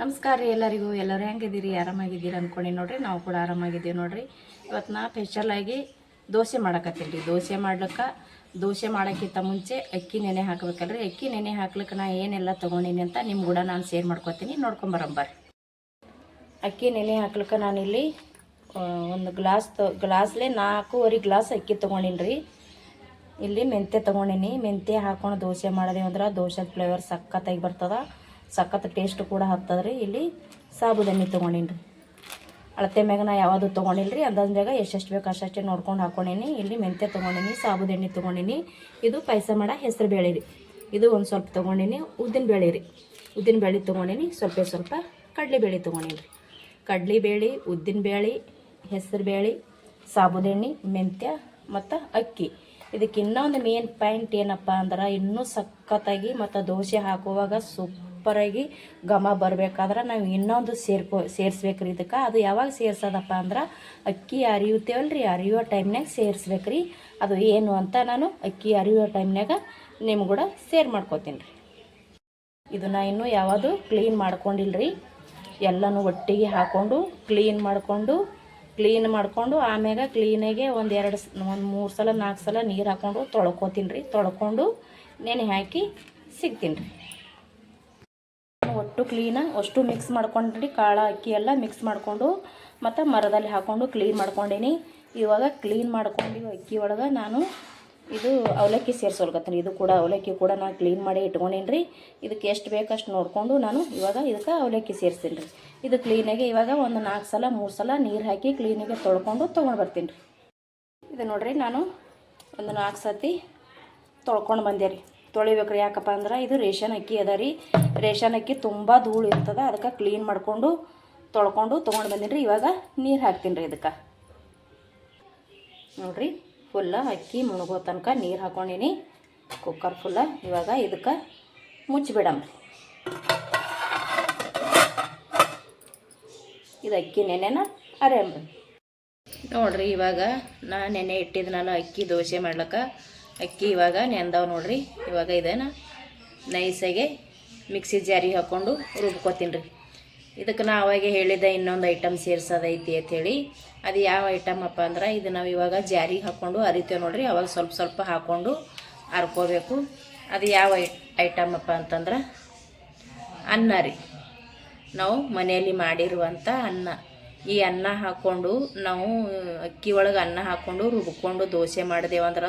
ನಮಸ್ಕಾರ ರೀ ಎಲ್ಲರಿಗೂ. ಎಲ್ಲರೂ ಹೆಂಗಿದ್ದೀರಿ? ಆರಾಮಾಗಿದ್ದೀರಿ ಅಂದ್ಕೊಂಡು ನೋಡ್ರಿ. ನಾವು ಕೂಡ ಆರಾಮಾಗಿದ್ದೀವಿ ನೋಡ್ರಿ. ಇವತ್ತು ನಾ ಸ್ಪೆಷಲಾಗಿ ದೋಸೆ ಮಾಡಕತ್ತೀನಿ ರೀ. ದೋಸೆ ಮಾಡ್ಲಿಕ್ಕೆ, ದೋಸೆ ಮಾಡೋಕ್ಕಿಂತ ಮುಂಚೆ ಅಕ್ಕಿ ನೆನೆ ಹಾಕ್ಬೇಕಲ್ರಿ. ಅಕ್ಕಿ ನೆನೆ ಹಾಕ್ಲಿಕ್ಕೆ ನಾ ಏನೆಲ್ಲ ತೊಗೊಂಡಿನಿ ಅಂತ ನಿಮ್ಮ ಕೂಡ ನಾನು ಸೇರ್ ಮಾಡ್ಕೊತೀನಿ. ನೋಡ್ಕೊಂಬರಂಬರ್ರಿ ಅಕ್ಕಿ ನೆನೆ ಹಾಕ್ಲಿಕ್ಕೆ ನಾನಿಲ್ಲಿ ಒಂದು ಗ್ಲಾಸ್ ತ ಗ್ಲಾಸ್ಲೆ ನಾಲ್ಕೂವರೆ ಗ್ಲಾಸ್ ಅಕ್ಕಿ ತೊಗೊಂಡಿನಿ ರೀ. ಇಲ್ಲಿ ಮೆಂತ್ಯ ತೊಗೊಂಡಿನಿ. ಮೆಂತ್ಯ ಹಾಕೊಂಡು ದೋಸೆ ಮಾಡಿದೆ ಅಂದ್ರೆ ದೋಸೆದ ಫ್ಲೇವರ್ ಸಕ್ಕತ್ತಾಗಿ ಬರ್ತದ. ಸಖತ್ ಟೇಸ್ಟ್ ಕೂಡ ಹತ್ತದ್ರಿ. ಇಲ್ಲಿ ಸಾಬುದಣ್ಣಿ ತೊಗೊಂಡಿನಿ ರೀ ಅಳತೆ ಮ್ಯಾಗ ನಾ ಯಾವುದು ತೊಗೊಂಡಿಲ್ಲ ರೀ ಅಂದಾಜಾಗ ಎಷ್ಟೆಷ್ಟು ಬೇಕು ಅಷ್ಟೆ ನೋಡ್ಕೊಂಡು ಹಾಕೊಂಡೀನಿ. ಇಲ್ಲಿ ಮೆಂತ್ಯ ತೊಗೊಂಡಿನಿ, ಸಾಬುದಣ್ಣಿ ತೊಗೊಂಡಿನಿ. ಇದು ಪಾಯಸ ಮಾಡೋ ಹೆಸರು ಬೇಳೆ ರೀ ಇದು ಒಂದು ಸ್ವಲ್ಪ ತೊಗೊಂಡಿನಿ, ಉದ್ದಿನ ಬೇಳೆ ರೀ ಉದ್ದಿನ ಬೇಳೆ ತೊಗೊಂಡಿನಿ, ಸ್ವಲ್ಪ ಸ್ವಲ್ಪ ಕಡಲೆ ಬೇಳೆ ತೊಗೊಂಡಿನಿ ರೀ ಕಡಲೆ ಬೇಳೆ, ಉದ್ದಿನ ಬೇಳೆ, ಹೆಸರು ಬೇಳೆ, ಸಾಬುದಣ್ಣಿ, ಮೆಂತ್ಯ ಮತ್ತು ಅಕ್ಕಿ. ಇದಕ್ಕೆ ಇನ್ನೊಂದು ಮೇನ್ ಪಾಯಿಂಟ್ ಏನಪ್ಪ ಅಂದ್ರೆ, ಇನ್ನೂ ಸಖತ್ತಾಗಿ ಮತ್ತು ದೋಸೆ ಹಾಕುವಾಗ ಸೂಪರಾಗಿ ಘಮ ಬರಬೇಕಾದ್ರೆ ನಾವು ಇನ್ನೊಂದು ಸೇರ್ಕೊ ಸೇರಿಸ್ಬೇಕ್ರಿ ಇದಕ್ಕೆ. ಅದು ಯಾವಾಗ ಸೇರ್ಸೋದಪ್ಪ ಅಂದ್ರೆ ಅಕ್ಕಿ ಅರಿಯುತ್ತೇವಲ್ಲ ರೀ ಅರಿಯೋ ಟೈಮ್ನಾಗ ಸೇರಿಸ್ಬೇಕ್ರಿ. ಅದು ಏನು ಅಂತ ನಾನು ಅಕ್ಕಿ ಅರಿಯೋ ಟೈಮ್ನಾಗ ನಿಮ್ಗೆ ಕೂಡ ಸೇರ್ ಮಾಡ್ಕೋತೀನಿ ರೀ ಇದನ್ನ ಇನ್ನೂ ಯಾವುದು ಕ್ಲೀನ್ ಮಾಡ್ಕೊಂಡಿಲ್ಲ ರೀ ಎಲ್ಲನೂ ಒಟ್ಟಿಗೆ ಹಾಕ್ಕೊಂಡು ಕ್ಲೀನ್ ಮಾಡಿಕೊಂಡು ಕ್ಲೀನ್ ಮಾಡಿಕೊಂಡು ಆಮ್ಯಾಗ ಕ್ಲೀನಾಗೆ ಒಂದು ಎರಡು ಒಂದು ಮೂರು ಸಲ ನಾಲ್ಕು ಸಲ ನೀರು ಹಾಕ್ಕೊಂಡು ತೊಳ್ಕೊತೀನಿ ರೀ ತೊಳ್ಕೊಂಡು ನೆನೆ ಹಾಕಿ ಸಿಗ್ತೀನಿ ರೀ ಒಟ್ಟು ಕ್ಲೀನಾಗಿ ಅಷ್ಟು ಮಿಕ್ಸ್ ಮಾಡ್ಕೊಂಡ್ರಿ, ಕಾಳು, ಅಕ್ಕಿ ಎಲ್ಲ ಮಿಕ್ಸ್ ಮಾಡಿಕೊಂಡು ಮತ್ತು ಮರದಲ್ಲಿ ಹಾಕ್ಕೊಂಡು ಕ್ಲೀನ್ ಮಾಡ್ಕೊಂಡೀನಿ. ಇವಾಗ ಕ್ಲೀನ್ ಮಾಡ್ಕೊಂಡು ಅಕ್ಕಿ ಒಳಗೆ ನಾನು ಇದು ಅವಲಕ್ಕಿ ಸೇರಿಸೋಲ್ಕತ್ತೀನಿ ಇದು ಕೂಡ ಅವಲಕ್ಕಿ ಕೂಡ ನಾನು ಕ್ಲೀನ್ ಮಾಡಿ ಇಟ್ಕೊಂಡೀನಿ ರೀ ಇದಕ್ಕೆ ಎಷ್ಟು ಬೇಕು ಅಷ್ಟು ನೋಡಿಕೊಂಡು ನಾನು ಇವಾಗ ಇದಕ್ಕೆ ಅವಲಕ್ಕಿ ಸೇರಿಸ್ತೀನಿ ರೀ ಇದು ಕ್ಲೀನಾಗಿ ಇವಾಗ ಒಂದು ನಾಲ್ಕು ಸಲ, ಮೂರು ಸಲ ನೀರು ಹಾಕಿ ಕ್ಲೀನಿಗೆ ತೊಳ್ಕೊಂಡು ತೊಗೊಂಡು ಬರ್ತೀನಿ ರೀ ಇದು ನೋಡಿರಿ ನಾನು ಒಂದು ನಾಲ್ಕು ಸತಿ ತೊಳ್ಕೊಂಡು ಬಂದೆ ರೀ ತೊಳಿಬೇಕು ರೀ ಯಾಕಪ್ಪ ಅಂದ್ರೆ ಇದು ರೇಷನ್ ಅಕ್ಕಿ ಅದ ರೀ. ರೇಷನ್ ಅಕ್ಕಿ ತುಂಬ ಧೂಳು ಇರ್ತದೆ. ಅದಕ್ಕೆ ಕ್ಲೀನ್ ಮಾಡಿಕೊಂಡು ತೊಳ್ಕೊಂಡು ತೊಗೊಂಡು ಬಂದೀನಿ ರೀ ಇವಾಗ ನೀರು ಹಾಕ್ತೀನಿ ರೀ ಇದಕ್ಕೆ. ನೋಡ್ರಿ ಫುಲ್ಲ ಅಕ್ಕಿ ಮುಳುಗೋ ತನಕ ನೀರು ಹಾಕೊಂಡೀನಿ. ಕುಕ್ಕರ್ ಫುಲ್ಲ ಇವಾಗ ಇದಕ್ಕೆ ಮುಚ್ಚಿಬಿಡಮ್ರಿ. ಇದು ಅಕ್ಕಿ ನೆನೆನ ಅರೇಮ್ರಿ ನೋಡ್ರಿ, ಇವಾಗ ನಾ ನೆನೆ ಇಟ್ಟಿದ್ನಲ್ಲ ಅಕ್ಕಿ ದೋಸೆ ಮಾಡ್ಲಿಕ್ಕೆ. ಅಕ್ಕಿ ಇವಾಗ ನೆಂದವ ನೋಡ್ರಿ. ಇವಾಗ ಇದನ್ನು ನೈಸಾಗೆ ಮಿಕ್ಸಿ ಜಾರಿಗೆ ಹಾಕ್ಕೊಂಡು ರುಬ್ಕೋತೀನಿ ರೀ ಇದಕ್ಕೆ ನಾ ಅವಾಗೆ ಹೇಳಿದ್ದೆ ಇನ್ನೊಂದು ಐಟಮ್ ಸೇರ್ಸೋದೈತಿ ಅಂಥೇಳಿ ಅದು ಯಾವ ಐಟಮ್ ಅಪ್ಪ ಅಂದ್ರೆ ಇದು ನಾವು ಇವಾಗ ಜಾರಿಗೆ ಹಾಕ್ಕೊಂಡು ಅರಿತೇವೆ ನೋಡ್ರಿ. ಅವಾಗ ಸ್ವಲ್ಪ ಸ್ವಲ್ಪ ಹಾಕ್ಕೊಂಡು ಅರ್ಕೋಬೇಕು. ಅದು ಯಾವ ಐಟಮ್ ಅಪ್ಪ ಅಂತಂದ್ರೆ ಅನ್ನ ರೀ. ನಾವು ಮನೆಯಲ್ಲಿ ಮಾಡಿರುವಂಥ ಅನ್ನ. ಈ ಅನ್ನ ಹಾಕ್ಕೊಂಡು ನಾವು ಅಕ್ಕಿ ಒಳಗೆ ಅನ್ನ ಹಾಕ್ಕೊಂಡು ರುಬ್ಕೊಂಡು ದೋಸೆ ಮಾಡಿದೆವಂದ್ರೆ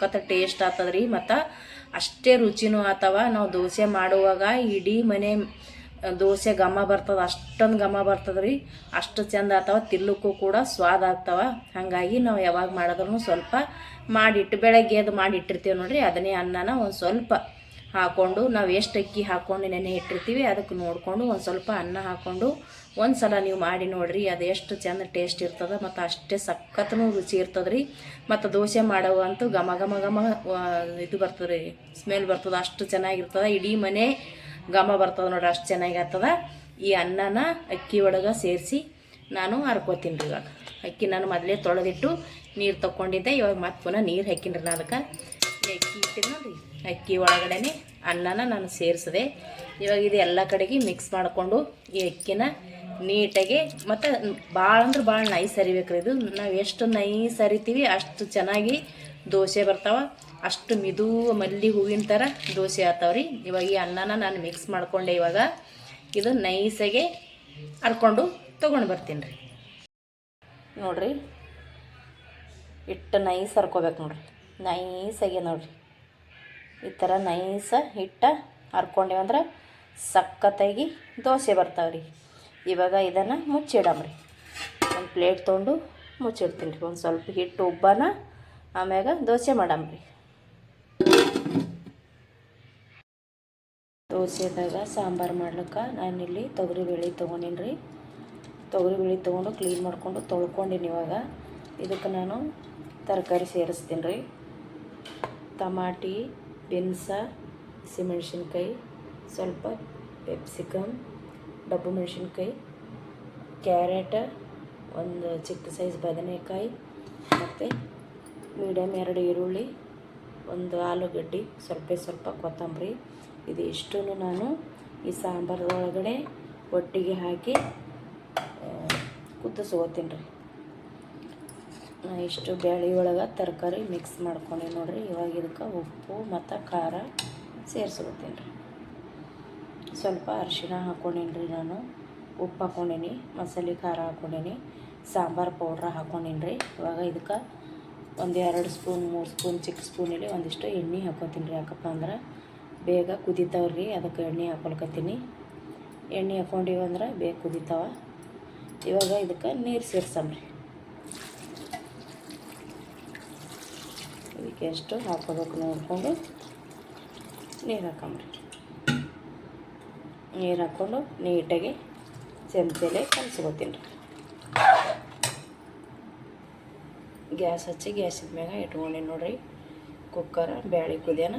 ಸಖತ್ ಟೇಸ್ಟ್ ಆತದ್ರಿ ರೀ ಮತ್ತು ಅಷ್ಟೇ ರುಚಿನೂ ಆತವ. ನಾವು ದೋಸೆ ಮಾಡುವಾಗ ಇಡೀ ಮನೆ ದೋಸೆ ಘಮ ಬರ್ತದೆ, ಅಷ್ಟೊಂದು ಘಮ ಬರ್ತದೆ ರೀ ಅಷ್ಟು ಚಂದ ಆತವ ತಿಲ್ಲಕ್ಕೂ ಕೂಡ ಸ್ವಾದ ಆಗ್ತವ. ಹಾಗಾಗಿ ನಾವು ಯಾವಾಗ ಮಾಡಿದ್ರು ಸ್ವಲ್ಪ ಮಾಡಿಟ್ಟು, ಬೆಳಗ್ಗೆ ಅದು ಮಾಡಿಟ್ಟಿರ್ತೀವಿ ನೋಡ್ರಿ, ಅದನ್ನೇ ಅನ್ನನ ಒಂದು ಸ್ವಲ್ಪ ಹಾಕ್ಕೊಂಡು ನಾವು ಎಷ್ಟು ಅಕ್ಕಿ ಹಾಕ್ಕೊಂಡು ನೆನೆ ಇಟ್ಟಿರ್ತೀವಿ ಅದಕ್ಕೆ ನೋಡಿಕೊಂಡು ಒಂದು ಸ್ವಲ್ಪ ಅನ್ನ ಹಾಕ್ಕೊಂಡು ಒಂದು ಸಲ ನೀವು ಮಾಡಿ ನೋಡ್ರಿ, ಅದು ಎಷ್ಟು ಚಂದ ಟೇಸ್ಟ್ ಇರ್ತದೆ, ಮತ್ತು ಅಷ್ಟೇ ಸಖತ್ನು ರುಚಿ ಇರ್ತದೆ ರೀ ಮತ್ತು ದೋಸೆ ಮಾಡುವಂತೂ ಘಮ ಘಮ ಘಮ ಇದು ಬರ್ತದೆ ರೀ ಸ್ಮೆಲ್ ಬರ್ತದೆ, ಅಷ್ಟು ಚೆನ್ನಾಗಿರ್ತದೆ. ಇಡೀ ಮನೆ ಘಮ ಬರ್ತದೆ ನೋಡ್ರಿ, ಅಷ್ಟು ಚೆನ್ನಾಗಿ ಆಗ್ತದ ಈ ಅನ್ನನ ಅಕ್ಕಿ ಒಳಗೆ ಸೇರಿಸಿ ನಾನು ಹರ್ಕೋತೀನಿ ರೀ ಇವಾಗ. ಅಕ್ಕಿ ನಾನು ಮೊದಲೇ ತೊಳೆದಿಟ್ಟು ನೀರು ತಗೊಂಡಿದ್ದೆ ಇವಾಗ ಮತ್ತೆ ಪುನಃ ನೀರು ಹಾಕಿನಿ ರೀ ನಾನು ಅದಕ್ಕೆ. ಅಕ್ಕಿ ಇಟ್ಟಿದ್ದು ನೋಡ್ರಿ, ಅಕ್ಕಿ ಒಳಗಡೆ ಅನ್ನನ ನಾನು ಸೇರಿಸಿದೆ. ಇವಾಗ ಇದು ಎಲ್ಲ ಕಡೆಗೆ ಮಿಕ್ಸ್ ಮಾಡಿಕೊಂಡು ಈ ಅಕ್ಕಿನ ನೀಟಾಗಿ, ಮತ್ತು ಭಾಳ ಅಂದ್ರೆ ಭಾಳ ನೈಸ್ ಅರಿಬೇಕು ಇದು. ನಾವು ಎಷ್ಟು ನೈಸ್ ಅರಿತೀವಿ ಅಷ್ಟು ಚೆನ್ನಾಗಿ ದೋಸೆ ಬರ್ತಾವ. ಅಷ್ಟು ಮಿದು ಮಲ್ಲಿ ಹೂವಿನ ಥರ ದೋಸೆ ಆಗ್ತಾವ ರೀ ಇವಾಗ ಈ ಅನ್ನನ ನಾನು ಮಿಕ್ಸ್ ಮಾಡಿಕೊಂಡೆ ಇವಾಗ. ಇದು ನೈಸಾಗೆ ಹರ್ಕೊಂಡು ತೊಗೊಂಡು ಬರ್ತೀನಿ ರೀ ನೋಡ್ರಿ. ಹಿಟ್ಟು ನೈಸ್ ಹರ್ಕೋಬೇಕು ನೋಡ್ರಿ. ನೈಸಾಗೆ ನೋಡ್ರಿ. ಈ ಥರ ನೈಸ ಹಿಟ್ಟ ಹರ್ಕೊಂಡೇವಂದ್ರೆ ಸಖತ್ತಾಗಿ ದೋಸೆ ಬರ್ತಾವೆ ರೀ ಇವಾಗ ಇದನ್ನು ಮುಚ್ಚಿಡಮ್ರಿ ಒಂದು ಪ್ಲೇಟ್ ತೊಗೊಂಡು ಮುಚ್ಚಿಡ್ತೀನಿ ರೀ. ಒಂದು ಸ್ವಲ್ಪ ಹಿಟ್ಟು ಉಬ್ಬನ ಆಮ್ಯಾಗ ದೋಸೆ ಮಾಡಮ್ರಿ ದೋಸೆದಾಗ ಸಾಂಬಾರು ಮಾಡ್ಲಿಕ್ಕೆ ನಾನಿಲ್ಲಿ ತೊಗರಿಬೇಳೆ ತೊಗೊಂಡೀನಿ ರೀ. ತೊಗರಿಬೇಳೆ ತೊಗೊಂಡು ಕ್ಲೀನ್ ಮಾಡಿಕೊಂಡು ತೊಳ್ಕೊಂಡಿನಿ ಇವಾಗ. ಇದಕ್ಕೆ ನಾನು ತರಕಾರಿ ಸೇರಿಸ್ತೀನಿ ರೀ. ಟಮಾಟಿ, ಬೀನ್ಸ ಹಸಿಮೆಣ್ಸಿನ್ಕಾಯಿ ಸ್ವಲ್ಪ ಪೆಪ್ಸಿಕಮ್ ಡಬ್ಬು ಮೆಣಸಿನ್ಕಾಯಿ, ಕ್ಯಾರೆಟ, ಒಂದು ಚಿಕ್ಕ ಸೈಜ್ ಬದನೆಕಾಯಿ, ಮತ್ತು ಮೀಡಿಯಮ್ ಎರಡು ಈರುಳ್ಳಿ, ಒಂದು ಆಲೂಗಡ್ಡೆ, ಸ್ವಲ್ಪ ಸ್ವಲ್ಪ ಕೊತ್ತಂಬರಿ. ಇದು ಇಷ್ಟೂ ನಾನು ಈ ಸಾಂಬಾರು ಒಳಗಡೆ ಒಟ್ಟಿಗೆ ಹಾಕಿ ಕುದಿಸ್ಕೋತೀನಿ ರೀ. ನಾ ಇಷ್ಟು ಬ್ಯಾಳಿ ಒಳಗೆ ತರಕಾರಿ ಮಿಕ್ಸ್ ಮಾಡ್ಕೊಂಡೆ ನೋಡಿರಿ. ಇವಾಗ ಇದಕ್ಕೆ ಉಪ್ಪು, ಮತ್ತು ಖಾರ ಸೇರಿಸ್ಕೋತೀನಿ ರೀ. ಸ್ವಲ್ಪ ಅರಿಶಿಣ ಹಾಕ್ಕೊಂಡೀನಿ ರೀ ನಾನು. ಉಪ್ಪು ಹಾಕ್ಕೊಂಡೀನಿ ಮಸಾಲೆ ಖಾರ ಹಾಕ್ಕೊಂಡೀನಿ ಸಾಂಬಾರು ಪೌಡ್ರ್ ಹಾಕ್ಕೊಂಡೀನಿ ರೀ ಇವಾಗ ಇದಕ್ಕೆ ಒಂದು ಎರಡು ಸ್ಪೂನ್, ಮೂರು ಸ್ಪೂನ್ ಚಿಕ್ಕ ಸ್ಪೂನಲ್ಲಿ ಒಂದಿಷ್ಟು ಎಣ್ಣೆ ಹಾಕೋತೀನಿ ರೀ ಯಾಕಪ್ಪ ಅಂದ್ರೆ ಬೇಗ ಕುದಿತಾವ್ರಿ, ಅದಕ್ಕೆ ಎಣ್ಣೆ ಹಾಕೊಳ್ಕತ್ತೀನಿ. ಎಣ್ಣೆ ಹಾಕ್ಕೊಂಡಿವಿ ಅಂದ್ರೆ ಬೇಗ ಕುದೀತಾವ. ಇವಾಗ ಇದಕ್ಕೆ ನೀರು ಸೇರ್ಸಮ್ರಿ. ಇದಕ್ಕೆ ಎಷ್ಟು ಹಾಕೋಬೇಕು ನೋಡಿಕೊಂಡು ನೀರು ಹಾಕಂಬ್ರಿ ನೀರು ಹಾಕ್ಕೊಂಡು ನೀಟಾಗಿ ಚಮಚಲೆ ಕಲಿಸ್ಕೊತೀನಿ ರೀ. ಗ್ಯಾಸ್ ಹಚ್ಚಿ ಗ್ಯಾಸಿದ ಮ್ಯಾಗ ಇಟ್ಕೊಂಡಿ ನೋಡ್ರಿ. ಕುಕ್ಕರ್, ಬ್ಯಾಳಿ ಕುದಿಯನ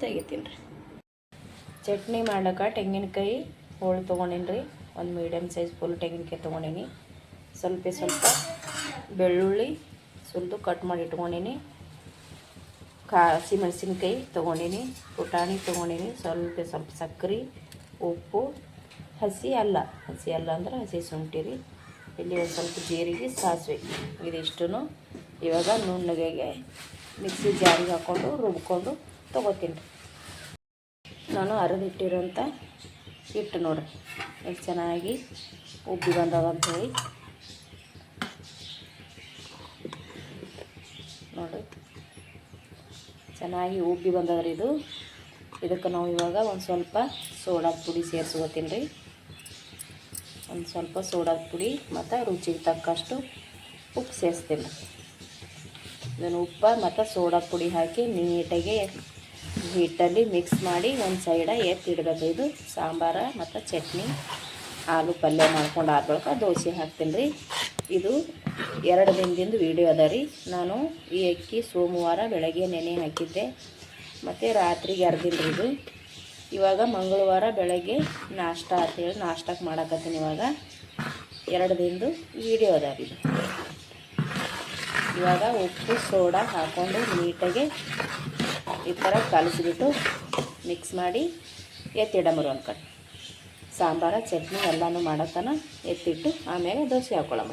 ತೆಗಿತೀನಿ ರೀ. ಚಟ್ನಿ ಮಾಡೋಕೆ ತೆಂಗಿನಕಾಯಿ ಹೋಳು ತೊಗೊಂಡೀನಿ ರೀ. ಒಂದು ಮೀಡಿಯಮ್ ಸೈಜ್ ಫುಲ್ ತೆಂಗಿನಕಾಯಿ ತೊಗೊಂಡೀನಿ. ಸ್ವಲ್ಪ ಸ್ವಲ್ಪ ಬೆಳ್ಳುಳ್ಳಿ ಸುಲಿದು ಕಟ್ ಮಾಡಿ ಇಟ್ಕೊಂಡೀನಿ. ಕಾ ಹಸಿಮೆಣ್ಸಿನ್ಕಾಯಿ ತೊಗೊಂಡೀನಿ. ಪುಟಾಣಿ ತೊಗೊಂಡೀನಿ. ಸ್ವಲ್ಪ ಸ್ವಲ್ಪ ಸಕ್ಕರೆ ಉಪ್ಪು, ಹಸಿ ಅಲ್ಲ. ಹಸಿ ಅಲ್ಲ ಅಂದ್ರೆ ಹಸಿ ಶುಂಠಿ ರೀ ಇಲ್ಲಿ ಒಂದು ಸ್ವಲ್ಪ ಜೀರಿಗೆ, ಸಾಸಿವೆ. ಇದಿಷ್ಟು ಇವಾಗ ನುಣ್ಣಗೆ ಮಿಕ್ಸಿ ಜಾರಿಗೆ ಹಾಕ್ಕೊಂಡು ರುಬ್ಕೊಂಡು ತೊಗೋತೀನಿ. ನಾನು ಅರದಿಟ್ಟಿರೋಂಥ ಹಿಟ್ಟು ನೋಡ್ರಿ. ಎಷ್ಟು ಚೆನ್ನಾಗಿ ಉಬ್ಬಿ ಬಂದದ ಅಂಥೇಳಿ ನೋಡಿ ಚೆನ್ನಾಗಿ ಉಬ್ಬಿ ಬಂದದ್ರಿ ಇದು. ಇದಕ್ಕೆ ನಾವು ಇವಾಗ ಒಂದು ಸ್ವಲ್ಪ ಸೋಡಾದ ಪುಡಿ ಸೇರಿಸ್ಕೋತೀನಿ ರೀ. ಒಂದು ಸ್ವಲ್ಪ ಸೋಡಾದ ಪುಡಿ ಮತ್ತು ರುಚಿಗೆ ತಕ್ಕಷ್ಟು ಉಪ್ಪು ಸೇರಿಸ್ತೀನಿ. ಇದನ್ನು ಉಪ್ಪು ಮತ್ತು ಸೋಡಾ ಪುಡಿ ಹಾಕಿ ನೀಟಾಗಿ ಹಿಟ್ಟಲ್ಲಿ ಮಿಕ್ಸ್ ಮಾಡಿ ಒಂದು ಸೈಡ ಎತ್ತಿಡ್ಬೇಕು ಇದು ಸಾಂಬಾರ ಮತ್ತು ಚಟ್ನಿ ಆಲೂ ಪಲ್ಯ ಮಾಡ್ಕೊಂಡು ಆದ್ಬಳಿಕ ದೋಸೆ ಹಾಕ್ತೀನಿ ರೀ. ಇದು ಎರಡು ದಿನದಿಂದ ವೀಡಿಯೋ ಅದ ರೀ. ನಾನು ಈ ಅಕ್ಕಿ ಸೋಮವಾರ ಬೆಳಗ್ಗೆ ನೆನೆ ಹಾಕಿದ್ದೆ. ಮತ್ತು ರಾತ್ರಿಗೆ ಅರ್ಧಿಲ್ರಿ ರೀ ಇದು? ಇವಾಗ ಮಂಗಳವಾರ ಬೆಳಗ್ಗೆ ನಾಷ್ಟ ಅಂತೇಳಿ ನಾಷ್ಟಕ್ಕೆ ಮಾಡಕತ್ತೀನಿ ಇವಾಗ. ಎರಡು ದಿನದ್ದು ವೀಡಿಯೋ ಇದು ಇವಾಗ ಉಪ್ಪು, ಸೋಡಾ ಹಾಕ್ಕೊಂಡು ನೀಟಾಗಿ ಈ ಥರ ಕಲಸಿಬಿಟ್ಟು ಮಿಕ್ಸ್ ಮಾಡಿ ಎತ್ತಿಡಮರು ಒಂದು ಕಡೆ. ಸಾಂಬಾರ, ಚಟ್ನಿ ಎಲ್ಲಾನು ಮಾಡತ್ತನ ಎತ್ತಿಟ್ಟು ಆಮೇಲೆ ದೋಸೆ ಹಾಕ್ಕೊಳ್ಳಮ್ಮ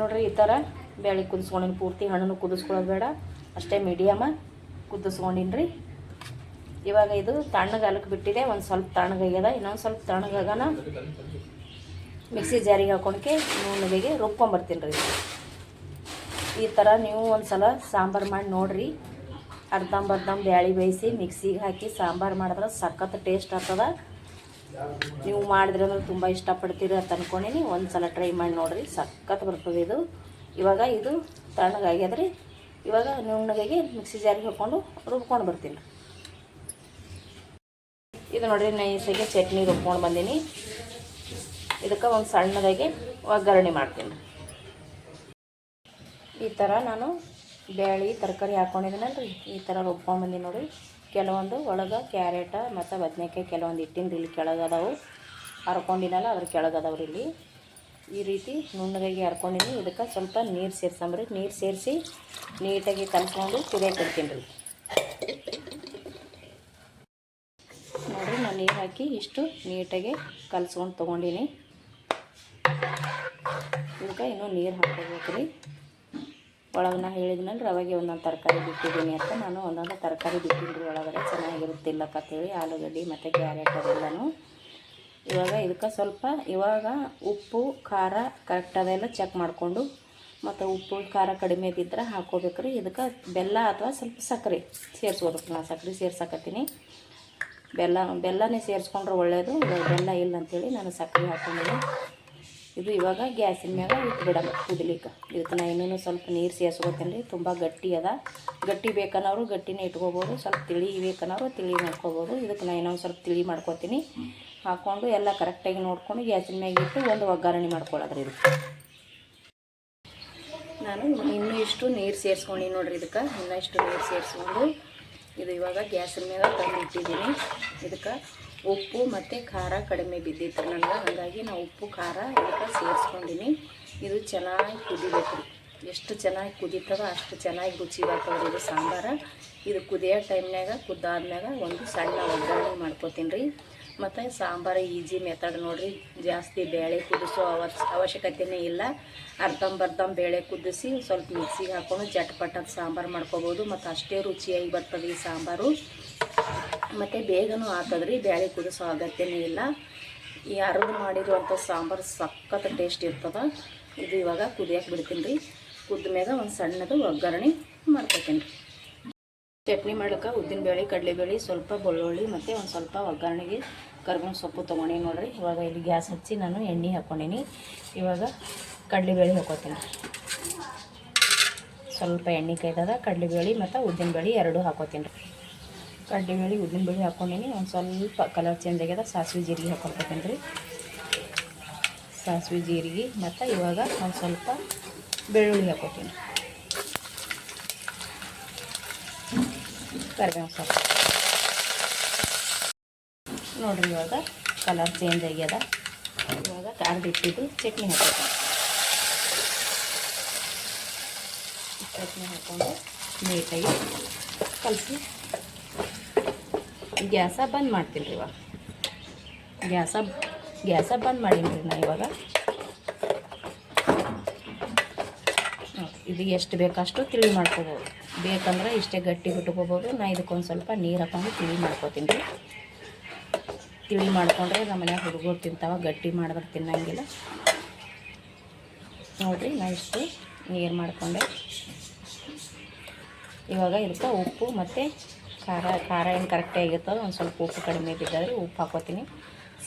ನೋಡ್ರಿ ಈ ಥರ ಬೇಳೆ ಕುದಿಸ್ಕೊಳ್ಳೋಣ ಪೂರ್ತಿ ಹಣ್ಣನ್ನು ಕುದಿಸ್ಕೊಳ್ಳೋದು ಬೇಡ. ಅಷ್ಟೇ ಮೀಡಿಯಮ ಕುದಿಸ್ಕೊಂಡಿನಿ ರೀ ಇವಾಗ ಇದು ತಣ್ಣಗಾಲಕ್ಕೆ ಬಿಟ್ಟಿದೆ. ಒಂದು ಸ್ವಲ್ಪ ತಣ್ಣಗಾಗ್ಯದ ಇನ್ನೊಂದು ಸ್ವಲ್ಪ ತಣ್ಣಗಾಗನ ಮಿಕ್ಸಿ ಜಾರಿಗೆ ಹಾಕೊಂಡ್ಕೆ ನುಣ್ಣಗೆ ರುಬ್ಕೊಂಬರ್ತೀನಿ ರೀ ಈ ಥರ ನೀವು ಒಂದು ಸಲ ಸಾಂಬಾರು ಮಾಡಿ ನೋಡಿರಿ. ಅರ್ಧಂಬರ್ಧಂ ಬ್ಯಾಳಿ ಬೇಯಿಸಿ ಮಿಕ್ಸಿಗೆ ಹಾಕಿ ಸಾಂಬಾರು ಮಾಡಿದ್ರೆ ಸಖತ್ ಟೇಸ್ಟ್ ಆಗ್ತದ. ನೀವು ಮಾಡಿದ್ರೆ ಅಂದ್ರೆ ತುಂಬ ಇಷ್ಟಪಡ್ತೀರಿ ಅಂತ ಅಂದ್ಕೊಂಡೀನಿ ಒಂದು ಸಲ ಟ್ರೈ ಮಾಡಿ ನೋಡಿರಿ. ಸಖತ್ ಬರ್ತದೆ ಇದು. ಇವಾಗ ಇದು ತಣ್ಣಗಾಗ್ಯದ್ರಿ ಇವಾಗ ನುಣ್ಣಗಾಗಿ ಮಿಕ್ಸಿ ಜಾರಿಗೆ ಹಾಕ್ಕೊಂಡು ರುಬ್ಕೊಂಡು ಬರ್ತೀನಿ. ಇದು ನೋಡಿರಿ, ನೈಸಾಗಿ ಚಟ್ನಿ ರುಬ್ಕೊಂಡು ಬಂದೀನಿ. ಇದಕ್ಕೆ ಒಂದು ಸಣ್ಣದಾಗಿ ಒಗ್ಗರಣೆ ಮಾಡ್ತೀನಿ. ಈ ಥರ ನಾನು ಬೇಳೆ ತರಕಾರಿ ಹಾಕ್ಕೊಂಡಿದ್ದೀನಲ್ಲ ರೀ ಈ ಥರ ರುಬ್ಕೊಂಡು ಬಂದೀನಿ ನೋಡಿ ಕೆಲವೊಂದು ಒಳಗೆ ಕ್ಯಾರೆಟ ಮತ್ತು ಬದನೆಕಾಯಿ ಕೆಲವೊಂದು ಇಟ್ಟಿನ ಇಲ್ಲಿ ಕೆಳಗೆ ಅದಾವು. ಹರ್ಕೊಂಡಿನಲ್ಲ ಅದ್ರ ಕೆಳಗೆ ಅದಾವ್ರಿ ಇಲ್ಲಿ. ಈ ರೀತಿ ನುಣ್ಣಗಾಗಿ ಹರ್ಕೊಂಡಿನಿ. ಇದಕ್ಕೆ ಸ್ವಲ್ಪ ನೀರು ಸೇರ್ಸಂಬ್ರಿ. ನೀರು ಸೇರಿಸಿ ನೀಟಾಗಿ ಕಲ್ಸ್ಕೊಂಡು ಕುದಿಯಕ್ಕೆ ರೀ. ನೋಡಿರಿ, ನಾನು ನೀರು ಹಾಕಿ ಇಷ್ಟು ನೀಟಾಗಿ ಕಲ್ಸ್ಕೊಂಡು ತೊಗೊಂಡಿನಿ. ಇದಕ್ಕೆ ಇನ್ನೂ ನೀರು ಹಾಕೋಬೇಕು ರೀ. ಒಳಗೆ ನಾ ರೀ ಅವಾಗೆ ಒಂದೊಂದು ತರಕಾರಿ ಬಿಟ್ಟಿದ್ದೀನಿ ಅಂತ. ನಾನು ಒಂದೊಂದು ತರಕಾರಿ ಬಿಟ್ಟಿನಿ ರೀ ಒಳಗಡೆ. ಚೆನ್ನಾಗಿರುತ್ತಿಲ್ಲಕ್ಕಂಥೇಳಿ ಆಲೂಗಡ್ಡೆ ಮತ್ತು ಕ್ಯಾರೆಟ್ ಅದೆಲ್ಲನೂ. ಇವಾಗ ಇದಕ್ಕೆ ಸ್ವಲ್ಪ ಇವಾಗ ಉಪ್ಪು, ಖಾರ ಕರೆಕ್ಟ್ ಅದೆಲ್ಲ ಚೆಕ್ ಮಾಡಿಕೊಂಡು ಮತ್ತು ಉಪ್ಪು, ಖಾರ ಕಡಿಮೆ ಬಿದ್ದರೆ ಹಾಕೋಬೇಕ್ರಿ ಇದಕ್ಕೆ ಬೆಲ್ಲ ಅಥವಾ ಸ್ವಲ್ಪ ಸಕ್ಕರೆ ಸೇರಿಸ್ಕೋಬೇಕು ನಾನು ಸಕ್ಕರೆ ಸೇರ್ಸಕತ್ತೀನಿ. ಬೆಲ್ಲ, ಬೆಲ್ಲನೇ ಸೇರಿಸ್ಕೊಂಡ್ರೆ ಒಳ್ಳೆಯದು ಇವಾಗ ಬೆಲ್ಲ ಇಲ್ಲ ಅಂತೇಳಿ ನಾನು ಸಕ್ಕರೆ ಹಾಕೊಂಡಿದ್ದೆ ಇದು ಇವಾಗ ಗ್ಯಾಸಿನ ಮ್ಯಾಗ ಇಟ್ಬಿಡಲ್ಲ ಕುದಲಿಕ್ಕೆ. ಇದಕ್ಕೆ ನಾನು ಇನ್ನೂ ಸ್ವಲ್ಪ ನೀರು ಸೇರಿಸ್ಕೊತೀನಿ ರೀ ತುಂಬ ಗಟ್ಟಿ ಅದ. ಗಟ್ಟಿ ಬೇಕನ್ನೋರು ಗಟ್ಟಿನೇ ಇಟ್ಕೋಬೋದು. ಸ್ವಲ್ಪ ತಿಳಿ ಬೇಕನ್ನೋರು ತಿಳಿ ಮಾಡ್ಕೋಬೋದು. ಇದಕ್ಕೆ ನಾನು ಇನ್ನೊಂದು ಸ್ವಲ್ಪ ತಿಳಿ ಮಾಡ್ಕೊತೀನಿ. ಹಾಕ್ಕೊಂಡು ಎಲ್ಲ ಕರೆಕ್ಟಾಗಿ ನೋಡ್ಕೊಂಡು ಗ್ಯಾಸಿನ ಮ್ಯಾಗ ಇಟ್ಟು ಒಂದು ಒಗ್ಗರಣೆ ಮಾಡ್ಕೊಳ್ಳೋದ್ರಿ ಇದಕ್ಕೆ ನಾನು ಇನ್ನೂ ಇಷ್ಟು ನೀರು ಸೇರಿಸ್ಕೊಂಡು ನೋಡ್ರಿ ಇದಕ್ಕೆ. ಇನ್ನೂ ಇಷ್ಟು ನೀರು ಸೇರಿಸ್ಕೊಂಡು ಇದು ಇವಾಗ ಗ್ಯಾಸಿನ ಮ್ಯಾಗ ತಂದು ಇಟ್ಟಿದ್ದೀನಿ. ಇದಕ್ಕೆ ಉಪ್ಪು ಮತ್ತು ಖಾರ ಕಡಿಮೆ ಬಿದ್ದಿತ್ತು ನನಗೆ. ಹಾಗಾಗಿ ನಾನು ಉಪ್ಪು, ಖಾರ ಇದಕ್ಕೆ ಸೇರಿಸ್ಕೊಂಡಿನಿ. ಇದು ಚೆನ್ನಾಗಿ ಕುದಿಬೇಕು. ಎಷ್ಟು ಚೆನ್ನಾಗಿ ಕುದೀತದ ಅಷ್ಟು ಚೆನ್ನಾಗಿ ರುಚಿ ಬರ್ತದ್ರಿ ಇದು ಸಾಂಬಾರು. ಇದು ಕುದಿಯೋ ಟೈಮ್ನಾಗ ಕುದ್ದಾದ್ಮ್ಯಾಗ ಒಂದು ಸಣ್ಣ ಒಗ್ಗರಣೆ ಮಾಡ್ಕೊತೀನಿ ರೀ. ಮತ್ತು ಸಾಂಬಾರು ಈಜಿ ಮೆಥಡ್ ನೋಡಿರಿ. ಜಾಸ್ತಿ ಬೇಳೆ ಕುದಿಸೋ ಅವ ಅವಶ್ಯಕತೆಯೇ ಇಲ್ಲ. ಅರ್ಧಂಬರ್ಧಂ ಬೇಳೆ ಕುದಿಸಿ ಸ್ವಲ್ಪ ಮಿಕ್ಸಿಗೆ ಹಾಕ್ಕೊಂಡು ಜಟ್ಪಟ್ಟದ ಸಾಂಬಾರು ಮಾಡ್ಕೋಬೋದು. ಮತ್ತು ಅಷ್ಟೇ ರುಚಿಯಾಗಿ ಬರ್ತದೆ ಈ ಸಾಂಬಾರು. ಮತ್ತು ಬೇಗನೂ ಹಾಕದ್ರಿ ಬೇಳೆ ಕುದಿಸೋ ಅಗತ್ಯನೇ ಇಲ್ಲ. ಈ ಅರ್ದು ಮಾಡಿರುವಂಥ ಸಾಂಬಾರು ಸಖತ್ ಟೇಸ್ಟ್ ಇರ್ತದೆ. ಇದು ಇವಾಗ ಕುದಿಯಕ್ಕೆ ಬಿಡ್ತೀನಿ ರೀ. ಕುದ್ದ ಮ್ಯಾಗ ಒಂದು ಸಣ್ಣದು ಒಗ್ಗರಣೆ ಮಾಡ್ಕೊತೀನಿ. ಚಟ್ನಿ ಮಾಡ್ಲಿಕ್ಕೆ ಉದ್ದಿನಬೇಳೆ ಕಡಲೆಬೇಳೆ ಸ್ವಲ್ಪ ಬೆಳ್ಳುಳ್ಳಿ ಮತ್ತು ಒಂದು ಸ್ವಲ್ಪ ಒಗ್ಗರಣೆಗೆ ಕರ್ಬೇವಿನ ಸೊಪ್ಪು ತೊಗೊಂಡಿ ನೋಡ್ರಿ. ಇವಾಗ ಇಲ್ಲಿ ಗ್ಯಾಸ್ ಹಚ್ಚಿ ನಾನು ಎಣ್ಣೆ ಹಾಕ್ಕೊಂಡೀನಿ ಇವಾಗ ಕಡಲೆಬೇಳೆ ಹಾಕೋತೀನಿ. ಸ್ವಲ್ಪ ಎಣ್ಣೆ ಕೈದಾಗ ಕಡಲೆಬೇಳೆ ಮತ್ತು ಉದ್ದಿನಬೇಳೆ ಎರಡೂ ಹಾಕೋತೀನಿ. ರೀ ಕಡಲೆಬೇಳೆ ಉದ್ದಿನಬೇಳೆ ಹಾಕ್ಕೊಂಡೀನಿ ಒಂದು ಸ್ವಲ್ಪ ಕಲರ್ ಚೇಂಜ್ ಆಗ್ಯದ, ಸಾಸಿವೆ ಜೀರಿಗೆ ಹಾಕೊಳ್ಕೊತೀನಿ ರೀ. ಸಾಸಿವೆ ಜೀರಿಗೆ ಮತ್ತು ಇವಾಗ ಒಂದು ಸ್ವಲ್ಪ ಬೆಳ್ಳುಳ್ಳಿ ಹಾಕೋತೀನಿ. ಕರಿಬೇವು ಸೊಪ್ಪು ನೋಡಿರಿ ಇವಾಗ ಕಲರ್ ಚೇಂಜ್ ಆಗ್ಯದ. ಇವಾಗ ಖಾರದ ಇಟ್ಟಿದ್ದು ಚಟ್ನಿ ಹಾಕೋತೀನಿ ಚಟ್ನಿ ಹಾಕ್ಕೊಂಡು ನೀಟಾಗಿ ಕಲಸಿ. ಗ್ಯಾಸ ಬಂದ್ ಮಾಡ್ತೀನಿ ರೀ ಇವಾಗ. ಗ್ಯಾಸ ಗ್ಯಾಸ ಬಂದ್ ಮಾಡೀನಿ ರೀ ನಾ ಇವಾಗ ನೋಡ್ರಿ, ಇದು ಎಷ್ಟು ಬೇಕಷ್ಟು ತಿಳಿ ಮಾಡ್ಕೋಬೋದು. ಬೇಕಂದ್ರೆ ಇಷ್ಟೇ ಗಟ್ಟಿ ಬಿಟ್ಕೋಬೋದು. ನಾ ಇದಕ್ಕೊಂದು ಸ್ವಲ್ಪ ನೀರು ಹಾಕೊಂಡು ತಿಳಿ ಮಾಡ್ಕೋತೀನಿ ರೀ. ತಿಳಿ ಮಾಡ್ಕೊಂಡ್ರೆ ನಮ್ಮ ಹುಡುಗರು ತಿಂತಾವ, ಗಟ್ಟಿ ಮಾಡಿದ್ರೆ ತಿನ್ನಂಗಿಲ್ಲ. ನೋಡಿರಿ, ನಾ ಇಷ್ಟು ನೀರು ಮಾಡಿಕೊಂಡೆ. ಇವಾಗ ಇದಕ್ಕೆ ಉಪ್ಪು ಮತ್ತು ಖಾರ ಖಾರ ಏನು ಕರೆಕ್ಟಾಗಿ ಆಗಿರ್ತದೆ ಒಂದು ಸ್ವಲ್ಪ ಉಪ್ಪು ಕಡಿಮೆ ಬಿದ್ದಾದ್ರೆ ಉಪ್ಪು ಹಾಕೋತೀನಿ.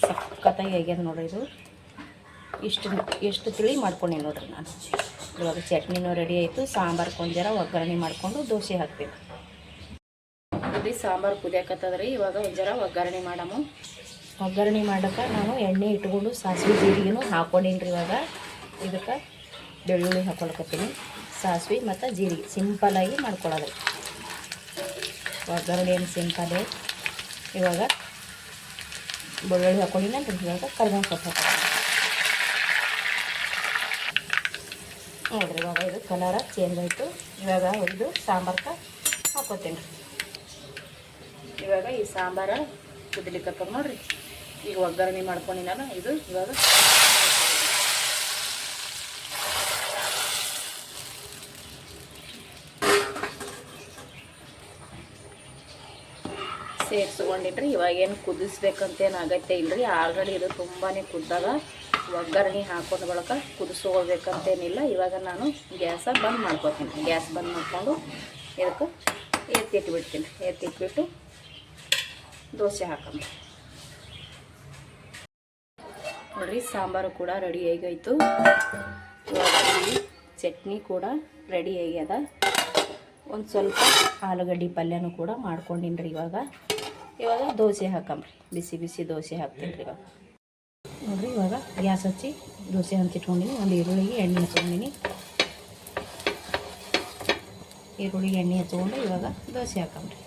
ಸಖತ್ತಾಗಿ ಆಗ್ಯದ ನೋಡ್ರಿ ಇದು. ಇಷ್ಟು ಎಷ್ಟು ತಿಳಿ ಮಾಡ್ಕೊಂಡೆ ನೋಡ್ರಿ ನಾನು. ಇವಾಗ ಚಟ್ನಿನೂ ರೆಡಿ ಆಯಿತು ಸಾಂಬಾರು ಕೊಂಜರ ಒಗ್ಗರಣೆ ಮಾಡಿಕೊಂಡು ದೋಸೆ ಹಾಕ್ತೀನಿ ಇದು ಸಾಂಬಾರು ಕುದಿಯಾಕತ್ತದ್ರಿ ಇವಾಗ ಒಂಜರ ಜರ ಒಗ್ಗರಣೆ ಮಾಡಮು. ಒಗ್ಗರಣೆ ಮಾಡೋಕೆ ನಾನು ಎಣ್ಣೆ ಇಟ್ಕೊಂಡು ಸಾಸಿವೆ ಜೀರಿಗೆನೂ ಹಾಕೊಂಡೀನಿ ರೀ ಇವಾಗ. ಇದಕ್ಕೆ ಬೆಳ್ಳುಳ್ಳಿ ಹಾಕೊಳಕತ್ತೀನಿ. ಸಾಸಿವೆ ಮತ್ತು ಜೀರಿಗೆ ಸಿಂಪಲಾಗಿ ಮಾಡ್ಕೊಳ್ಳೋದು ಒಗ್ಗರಣೆ ಏನು ಸಿಂಪಲೇ ಇವಾಗ ಬೆಳ್ಳುಳ್ಳಿ ಹಾಕೊಂಡಿನ ಇವಾಗ ಕರ್ಬೇವು ಸೊಪ್ಪು ಹಾಕೋತೀನಿ ನೋಡಿರಿ ಇವಾಗ ಇದು ಕಲರ ಚೇಂಜ್ ಆಯಿತು. ಇವಾಗ ಇದು ಸಾಂಬಾರ್ಕ ಹಾಕೋತೀನಿ. ಇವಾಗ ಈ ಸಾಂಬಾರ ಕುದಿಲಿಕ್ಕತ್ತದ ನೋಡ್ರಿ. ಈಗ ಒಗ್ಗರಣೆ ಮಾಡ್ಕೊಂಡಿನಲ್ಲ ಇದು ಇವಾಗ ಸೇರಿಸ್ಕೊಂಡಿಟ್ರಿ ಇವಾಗ ಏನು ಕುದಿಸ್ಬೇಕಂತೇನು ಅಗತ್ಯ ಇಲ್ರಿ. ಆಲ್ರೆಡಿ ಇದು ತುಂಬಾ ಕುದ್ದಾಗ ಒಗ್ಗರಣೆ ಹಾಕೊಂಡ ಬಳಕ ಕುದಿಸ್ಕೊಳ್ಬೇಕಂತೇನಿಲ್ಲ. ಇವಾಗ ನಾನು ಗ್ಯಾಸ ಬಂದ್ ಮಾಡ್ಕೊತೀನಿ. ಗ್ಯಾಸ್ ಬಂದ್ ಮಾಡಿಕೊಂಡು ಇದಕ್ಕೆ ಎತ್ತಿಟ್ಬಿಡ್ತೀನಿ ಎತ್ತಿಟ್ಬಿಟ್ಟು ದೋಸೆ ಹಾಕೊಂಡು ನೋಡ್ರಿ, ಸಾಂಬಾರು ಕೂಡ ರೆಡಿ ಆಗೋಯ್ತು ಚಟ್ನಿ ಕೂಡ ರೆಡಿ ಆಗ್ಯದ ಒಂದು ಸ್ವಲ್ಪ ಆಲೂಗಡ್ಡೆ ಪಲ್ಯನೂ ಕೂಡ ಮಾಡ್ಕೊಂಡಿನ್ರಿ ಇವಾಗ. ಇವಾಗ ದೋಸೆ ಹಾಕಂಬ್ರಿ ಬಿಸಿ ಬಿಸಿ ದೋಸೆ ಹಾಕ್ತೀನಿ ರೀ ಇವಾಗ. ನೋಡ್ರಿ ಇವಾಗ ಗ್ಯಾಸ್ ಹಚ್ಚಿ ದೋಸೆ ಹಂಚಿಟ್ಕೊಂಡಿನಿ ಒಂದು ಈರುಳ್ಳಿಗೆ ಎಣ್ಣೆ ಹಚ್ಕೊಂಡಿನಿ. ಈರುಳ್ಳಿಗೆ ಎಣ್ಣೆ ಹಚ್ಕೊಂಡು ಇವಾಗ ದೋಸೆ ಹಾಕಂಬ್ರಿ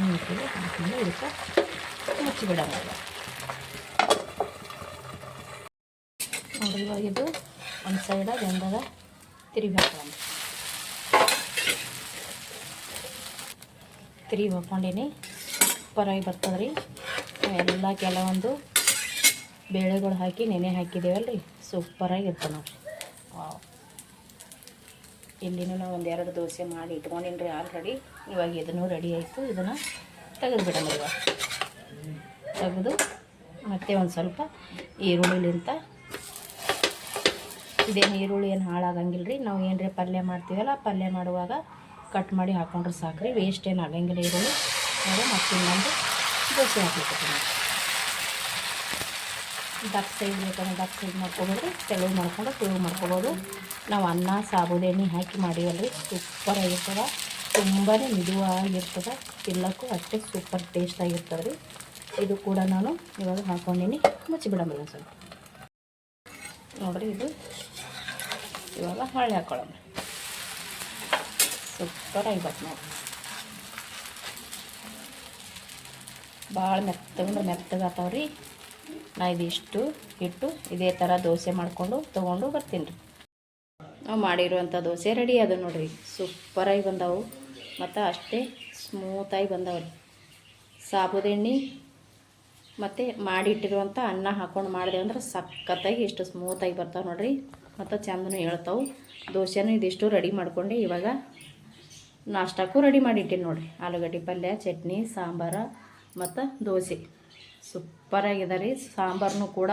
ನೀಟಿಗೆ ಹಾಕೊಂಡು ಇದಕ್ಕೆ ಮುಚ್ಚಿಬಿಡೋಣ. ನೋಡಿ ಇವಾಗ ಇದು ಒಂದು ಸೈಡ ಬೆಂದಾಗ ತಿರುಗಿ ಹಾಕೊಳ್ಳೋಣ ತಿರುಗಿ ಹಾಕ್ಕೊಂಡೀನಿ ಸೂಪರಾಗಿ ಬರ್ತದೆ ರೀ ಎಲ್ಲ ಕೆಲವೊಂದು ಬೇಳೆಗಳು ಹಾಕಿ, ನೆನೆ ಹಾಕಿದ್ದೇವಲ್ಲ ರೀ ಸೂಪರಾಗಿ ಇರ್ತದೆ ನೋಡ್ರಿ. ವಾವ್. ಇಲ್ಲಿನೂ ನಾವು ಒಂದೆರಡು ದೋಸೆ ಮಾಡಿ ಇಟ್ಕೊಂಡಿನಿ ರೀ ಆಲ್ರೆಡಿ. ಇವಾಗ ಇದನ್ನು ರೆಡಿ ಆಯಿತು. ಇದನ್ನು ತೆಗೆದು ಬಿಡೋಣ ಇವಾಗ. ತೆಗೆದು ಮತ್ತೆ ಒಂದು ಸ್ವಲ್ಪ ಈರುಳ್ಳಿಲಿಂತ. ಇದೇನು ಈರುಳ್ಳಿ ಏನು ಹಾಳಾಗಂಗಿಲ್ಲ ರೀ ನಾವು ಏನರೇ ಪಲ್ಯ ಮಾಡ್ತೀವಲ್ಲ, ಪಲ್ಯ ಮಾಡುವಾಗ ಕಟ್ ಮಾಡಿ ಹಾಕೊಂಡ್ರೆ ಸಾಕು ರೀ ವೇಸ್ಟ್ ಏನು ಆಗಂಗಿಲ್ಲ ಇರೋದು ನೋಡಿ ಮತ್ತೆ ಇನ್ನೊಂದು ದೋಸೆ ಹಾಕ್ಲಿಕ್ಕೆ ದಪ್ಪ ಸೈಜ್ ಬೇಕಂದ್ರೆ ದಪ್ಪ ಸೈಜ್ ಮಾಡ್ಕೊಬೋದು ತೆಳು ಮಾಡ್ಕೊಂಡು ತೆಳು ಮಾಡ್ಕೊಬೋದು. ನಾವು ಅನ್ನ ಸಾಬುದೆಣ್ಣೆ ಹಾಕಿ ಮಾಡೀವಲ್ಲ ರೀ ಸೂಪರ್ ಆಗಿರ್ತದೆ. ತುಂಬಾ ಮಿದುವಾಗಿರ್ತದೆ. ತಿನ್ನಕ್ಕೂ ಅಷ್ಟೇ ಸೂಪರ್ ಟೇಸ್ಟ್ ಆಗಿರ್ತದೆ ರೀ ಇದು ಕೂಡ ನಾನು ಇವಾಗ ಹಾಕ್ಕೊಂಡೀನಿ ಮುಚ್ಚಿಬಿಡಂಗಿಲ್ಲ ಸ್ವಲ್ಪ ನೋಡಿರಿ ಇದು ಇವಾಗ ಹೊಳೆ ಹಾಕೊಳ್ಳೋಣ. ಸೂಪರ್ ಆಗಿಬತ್ತು ನೋಡಿ ಭಾಳ ಮೆತ್ತಗಂದ್ರೆ ಮೆತ್ತಗಾತಾವ್ರಿ ನಾ ಇದಿಷ್ಟು ಇಟ್ಟು ಇದೇ ಥರ ದೋಸೆ ಮಾಡಿಕೊಂಡು ತೊಗೊಂಡು ಬರ್ತೀನಿ ರೀ. ನಾವು ಮಾಡಿರುವಂಥ ದೋಸೆ ರೆಡಿ ಅದು ನೋಡಿರಿ. ಸೂಪರಾಗಿ ಬಂದವು. ಮತ್ತು ಅಷ್ಟೇ ಸ್ಮೂತಾಗಿ ಬಂದಾವ್ರಿ. ಸಾಬುದೆಣ್ಣೆ ಮತ್ತು ಮಾಡಿಟ್ಟಿರುವಂಥ ಅನ್ನ ಹಾಕ್ಕೊಂಡು ಮಾಡಿದೆ ಅಂದ್ರೆ ಸಖತ್ತಾಗಿ ಇಷ್ಟು ಸ್ಮೂತಾಗಿ ಬರ್ತಾವೆ ನೋಡಿರಿ. ಮತ್ತು ಚಂದನೂ ಹೇಳ್ತಾವೆ. ದೋಸೆನೂ ಇದಿಷ್ಟು ರೆಡಿ ಮಾಡ್ಕೊಂಡು ಇವಾಗ ನಾಷ್ಟಕ್ಕೂ ರೆಡಿ ಮಾಡಿಟ್ಟೀನಿ ನೋಡ್ರಿ. ಆಲೂಗಡ್ಡೆ ಪಲ್ಯ, ಚಟ್ನಿ, ಸಾಂಬಾರ ಮತ್ತು ದೋಸೆ. ಸೂಪರಾಗಿದೆ ರೀ. ಸಾಂಬಾರನು ಕೂಡ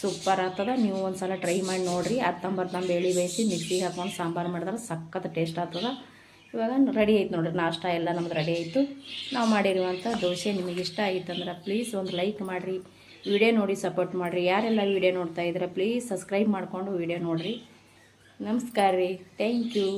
ಸೂಪರ್ ಆಗ್ತದ. ನೀವು ಒಂದು ಸಲ ಟ್ರೈ ಮಾಡಿ ನೋಡಿರಿ. ಅತ್ತಂಬರ್ತ ಎಳಿ ಬೇಯಿಸಿ ಮಿಕ್ಸಿಗೆ ಹಾಕೊಂಡು ಸಾಂಬಾರು ಮಾಡಿದ್ರೆ ಸಖತ್ ಟೇಸ್ಟ್ ಆಗ್ತದ. ಇವಾಗ ರೆಡಿ ಆಯ್ತು ನೋಡಿರಿ. ನಾಷ್ಟ ಎಲ್ಲ ನಮ್ದು ರೆಡಿ ಆಯಿತು ನಾವು ಮಾಡಿರುವಂಥ ದೋಸೆ ನಿಮಗೆ ಇಷ್ಟ ಆಯ್ತಂದ್ರೆ ಪ್ಲೀಸ್ ಒಂದು ಲೈಕ್ ಮಾಡಿರಿ. ವಿಡಿಯೋ ನೋಡಿ ಸಪೋರ್ಟ್ ಮಾಡಿರಿ. ಯಾರೆಲ್ಲ ವಿಡಿಯೋ ನೋಡ್ತಾ ಇದ್ದೀರಾ ಪ್ಲೀಸ್ ಸಬ್ಸ್ಕ್ರೈಬ್ ಮಾಡಿಕೊಂಡು ವಿಡಿಯೋ ನೋಡಿರಿ. ನಮಸ್ಕಾರ ರೀ. Thank you